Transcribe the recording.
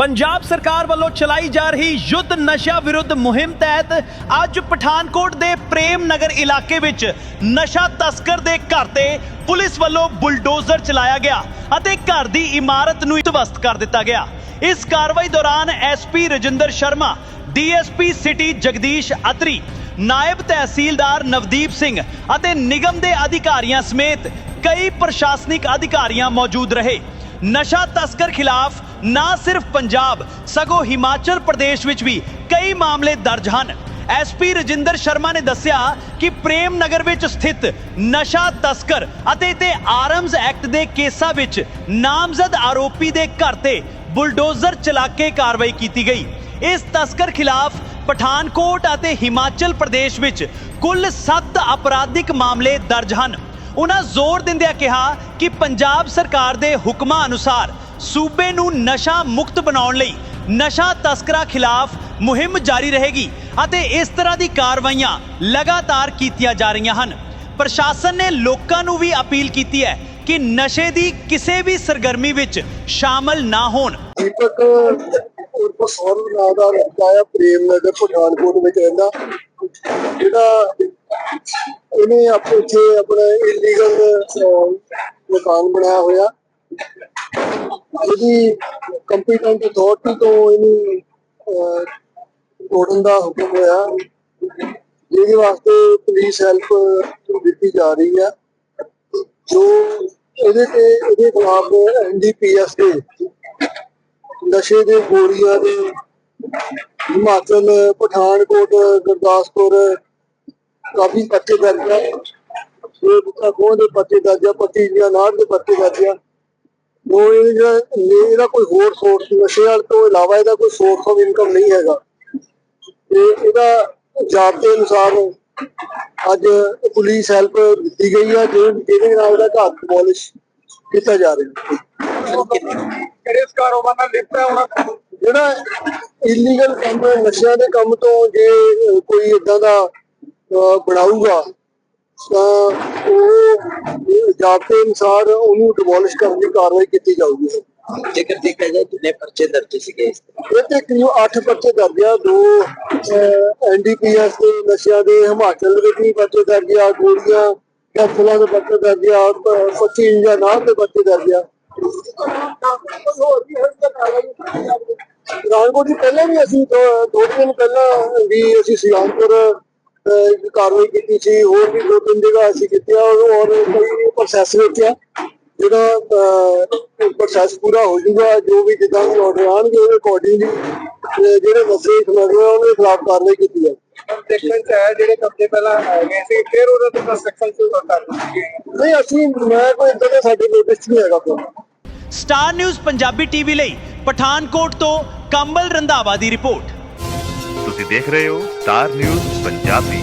ਪੰਜਾਬ ਸਰਕਾਰ ਵੱਲੋਂ ਚਲਾਈ ਜਾ ਰਹੀ ਯੁੱਧ ਨਸ਼ਾ ਵਿਰੁੱਧ ਮੁਹਿੰਮ ਤਹਿਤ ਅੱਜ ਪਠਾਨਕੋਟ ਦੇ ਪ੍ਰੇਮ ਨਗਰ ਇਲਾਕੇ ਵਿੱਚ ਨਸ਼ਾ ਤਸਕਰ ਦੇ ਘਰ ਤੇ ਪੁਲਿਸ ਵੱਲੋਂ ਬੁਲਡੋਜ਼ਰ ਚਲਾਇਆ ਗਿਆ ਅਤੇ ਘਰ ਦੀ ਇਮਾਰਤ ਨੂੰ ਧਵਸਤ ਕਰ ਦਿੱਤਾ ਗਿਆ। ਇਸ ਕਾਰਵਾਈ ਦੌਰਾਨ SP Rajinder Sharma DSP city Jagdish Atri, ਨਾਇਬ ਤਹਿਸੀਲਦਾਰ ਨਵਦੀਪ ਸਿੰਘ ਅਤੇ ਨਿਗਮ ਦੇ ਅਧਿਕਾਰੀਆਂ ਸਮੇਤ ਕਈ ਪ੍ਰਸ਼ਾਸਨਿਕ ਅਧਿਕਾਰੀਆਂ ਮੌਜੂਦ ਰਹੇ। ਨਸ਼ਾ ਤਸਕਰ ਖਿਲਾਫ ਨਾ ਸਿਰਫ ਪੰਜਾਬ, ਸਗੋਂ ਹਿਮਾਚਲ ਪ੍ਰਦੇਸ਼ ਵਿੱਚ ਵੀ ਕਈ ਮਾਮਲੇ ਦਰਜ ਹਨ। ਐਸਪੀ ਰਜਿੰਦਰ ਸ਼ਰਮਾ ਨੇ ਦੱਸਿਆ ਕਿ ਪ੍ਰੇਮ ਨਗਰ ਵਿੱਚ ਸਥਿਤ ਨਸ਼ਾ ਤਸਕਰ ਅਤੇ ਤੇ ਆਰਮਜ਼ ਐਕਟ ਦੇ ਕੇਸਾਂ ਵਿੱਚ ਨਾਮਜ਼ਦ ਆਰੋਪੀ ਦੇ ਘਰ ਤੇ ਬੁਲਡੋਜ਼ਰ ਚਲਾ ਕੇ ਕਾਰਵਾਈ ਕੀਤੀ ਗਈ। ਇਸ ਤਸਕਰ ਖਿਲਾਫ ਪਠਾਨਕੋਟ ਅਤੇ ਹਿਮਾਚਲ ਪ੍ਰਦੇਸ਼ ਵਿੱਚ ਕੁੱਲ 7 ਅਪਰਾਧਿਕ ਮਾਮਲੇ ਦਰਜ ਹਨ। ਉਹਨਾਂ ਜ਼ੋਰ ਦਿੰਦਿਆਂ ਕਿਹਾ ਕਿ ਪੰਜਾਬ ਸਰਕਾਰ ਦੇ ਹੁਕਮਾਂ ਅਨੁਸਾਰ ਸੂਬੇ ਨੂੰ ਨਸ਼ਾ ਮੁਕਤ ਬਣਾਉਣ ਲਈ ਨਸ਼ਾ ਤਸਕਰਾਂ ਖਿਲਾਫ ਮੁਹਿੰਮ ਜਾਰੀ ਰਹੇਗੀ ਅਤੇ ਇਸ ਤਰ੍ਹਾਂ ਦੀ ਕਾਰਵਾਈਆਂ ਲਗਾਤਾਰ ਕੀਤੀਆਂ ਜਾ ਰਹੀਆਂ ਹਨ। ਪ੍ਰਸ਼ਾਸਨ ਨੇ ਲੋਕਾਂ ਨੂੰ ਵੀ ਅਪੀਲ ਕੀਤੀ ਹੈ ਕਿ ਨਸ਼ੇ ਦੀ ਕਿਸੇ ਵੀ ਸਰਗਰਮੀ ਵਿੱਚ ਸ਼ਾਮਲ ਨਾ ਹੋਣ। ਦੀਪਕ ਉਰਫ ਸੌਰਵ ਨਾਂ ਦਾ ਲੜਕਾ ਆ, ਪ੍ਰੇਮ ਨਗਰ, ਪਠਾਨਕੋਟ ਵਿੱਚ ਰਹਿੰਦਾ ਜਿਹੜਾ ਇਹਨੇ ਆਪਣੇ ਇੱਥੇ ਆਪਣਾ ਇਲੀਗਲ ਮਕਾਨ ਬਣਾਇਆ ਹੋਇਆ। ਇਹਦੀ ਕੰਪੀਟੈਂਟ ਅਥਾਰਟੀ ਤੋਂ ਇਹਨੂੰ ਤੋੜਨ ਦਾ ਹੁਕਮ ਹੋਇਆ। ਜਿਹਦੇ ਵਾਸਤੇ ਪੁਲਿਸ ਹੈਲਪ ਦਿੱਤੀ ਜਾ ਰਹੀ ਹੈ। ਜੋ ਇਹਦੇ ਤੇ, ਇਹਦੇ ਖਿਲਾਫ ਐਨਡੀਪੀਐਸ ਦੇ ਨਸ਼ੇ ਦੇ ਗੋਲੀਆਂ ਦੇ ਹਿਮਾਚਲ ਪਠਾਨਕੋਟ ਗੁਰਦਾਸਪੁਰ ਕਾਫੀ ਪੱਤੇ ਦਰਜ। ਇਹ ਬੁੱਕਾ ਕੋਹ ਦੇ ਪੱਤੇ ਦਰਜ ਪੱਤੀ ਦੀਆਂ ਨਾੜ ਦੇ ਪੱਤੇ ਦਰਜ। ਉਹ ਇਹਦਾ ਕੋਈ ਹੋਰ ਸੋਰਸ ਨਸ਼ੇ ਵਾਲ ਤੋਂ ਇਲਾਵਾ ਇਹਦਾ ਕੋਈ ਸੋਰਸ ਆਫ ਇਨਕਮ ਨਹੀਂ ਹੈਗਾ। ਤੇ ਇਹਦਾ ਜਾਬਤੇ ਅਨੁਸਾਰ ਅੱਜ ਪੁਲਿਸ ਹੈਲਪ ਦਿੱਤੀ ਗਈ ਆ ਜਿਹਦੇ ਜਿਹਦੇ ਨਾਲ ਉਹਦਾ ਘਰ ਡਿਮੋਲਿਸ਼ ਕੀਤਾ ਜਾ ਰਿਹਾ। ਕਿਹੜੇ ਕਾਰੋਬਾਰ ਨਾਲ ਲਿਪਟ ਹੈ ਕੋਲ? ਜਿਹੜਾ ਇਲੀਗਲ ਕੰਮ ਨਸ਼ਿਆਂ ਦੇ ਕੰਮ ਤੋਂ ਜੇ ਕੋਈ ਇਦਾਂ ਦਾ ਬਣਾਊਗਾ ਤਾਂ ਉਹ ਜਾਬਤੇ ਅਨੁਸਾਰ ਉਹਨੂੰ ਡਿਮੋਲਿਸ਼ ਕਰਨ ਦੀ ਕਾਰਵਾਈ ਕੀਤੀ ਜਾਊਗੀ। ਜੇਕਰ ਦੇਖਿਆ ਜਾਏ ਕਿੰਨੇ ਪਰਚੇ ਦਰਜ ਸੀਗੇ ਇਸ ਤੇ ਇਹ ਤੇ ਕਰੀਬ 8 ਪਰਚੇ ਦਰਜ ਆ ਦੋ ਐਨਡੀਪੀਐਸ ਦੇ ਨਸ਼ਿਆਂ ਦੇ ਹਿਮਾਚਲ ਦੇ ਵੀ ਪਰਚੇ ਦਰਜ ਆ ਗੋਲੀਆਂ ਕੈਪਸੂਲਾਂ ਦੇ ਪਰਚੇ ਦਰਜ ਆ 25 ਜਾਂ ਨਾਮ ਦੇ ਪਰਚੇ ਦਰਜ ਆ। ਦੀ ਪਹਿਲਾਂ ਵੀ ਅਸੀਂ ਦੋ ਦੋ ਦਿਨ ਪਹਿਲਾਂ ਵੀ ਅਸੀਂ ਸਿਆਲਪੁਰ ਕਾਰਵਾਈ ਕੀਤੀ ਸੀ ਹੋਰ ਵੀ ਦੋ ਤਿੰਨ ਜਗ੍ਹਾ ਅਸੀਂ ਕੀਤੀਆਂ ਔਰ ਔਰ ਕਈ ਪ੍ਰੋਸੈਸ ਵਿੱਚ ਆ ਜਿਹੜਾ ਪ੍ਰੋਸੈਸ ਪੂਰਾ ਹੋ ਜਾਊਗਾ ਜੋ ਵੀ ਜਿੱਦਾਂ ਵੀ ਆਰਡਰ ਆਣਗੇ ਉਹਦੇ ਅਕੋਰਡਿੰਗਲੀ ਜਿਹੜੇ ਮਸਲੇ ਸਮਝਦੇ ਉਹਨਾਂ ਦੇ ਖਿਲਾਫ ਕਾਰਵਾਈ ਕੀਤੀ ਜਾਵੇ ਦੇਖਣ ਚ ਆਇਆ ਜਿਹੜੇ ਕਬਜ਼ੇ ਪਹਿਲਾਂ ਹੈਗੇ ਸੀ ਫਿਰ ਉਹਨਾਂ ਤੇ ਕੰਸਟਰਕਸ਼ਨ ਸ਼ੁਰੂ ਕਰ ਦਿੱਤੀ ਨਹੀਂ ਅਸੀਂ ਮੈਂ ਕੋਈ ਇਦਾਂ ਦੇ ਸਾਡੇ ਨੋਟਿਸ 'ਚ ਨਹੀਂ ਹੈਗਾ ਕੋਈ। ਸਟਾਰ ਨਿਊਜ਼ ਪੰਜਾਬੀ ਟੀਵੀ ਲਈ ਪਠਾਨਕੋਟ ਤੋਂ ਕੰਬਲ ਰੰਧਾਵਾ ਦੀ ਰਿਪੋਰਟ। ਤੁਸੀਂ ਦੇਖ ਰਹੇ ਹੋ ਸਟਾਰ ਨਿਊਜ਼ ਪੰਜਾਬੀ।